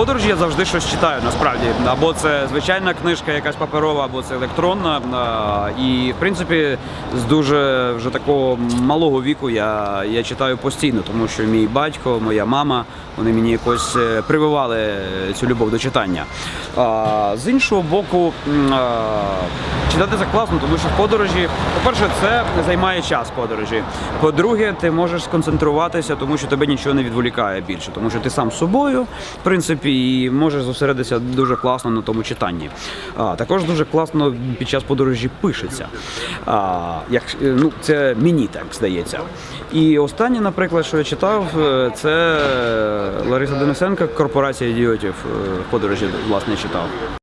подорожі я завжди щось читаю, насправді. Або це звичайна книжка, якась паперова, або це електронна. І в принципі, з дуже вже такого малого віку я, я читаю постійно, тому що мій батько, моя мама, вони мені якось е, прививали цю любов до читання. З іншого боку, читати це класно, тому що в подорожі, по-перше, це займає час подорожі. По-друге, ти можеш сконцентруватися, тому що тебе нічого не відволікає більше, тому що ти сам з собою, в принципі, і можеш зосередитися дуже класно на тому читанні. А, також дуже класно під час подорожі пишеться. А, як, ну, це мені так здається. І останнє, наприклад, що я читав, е, це Лариса Денисенка Корпорація ідіотів. е, подорожі власне читав.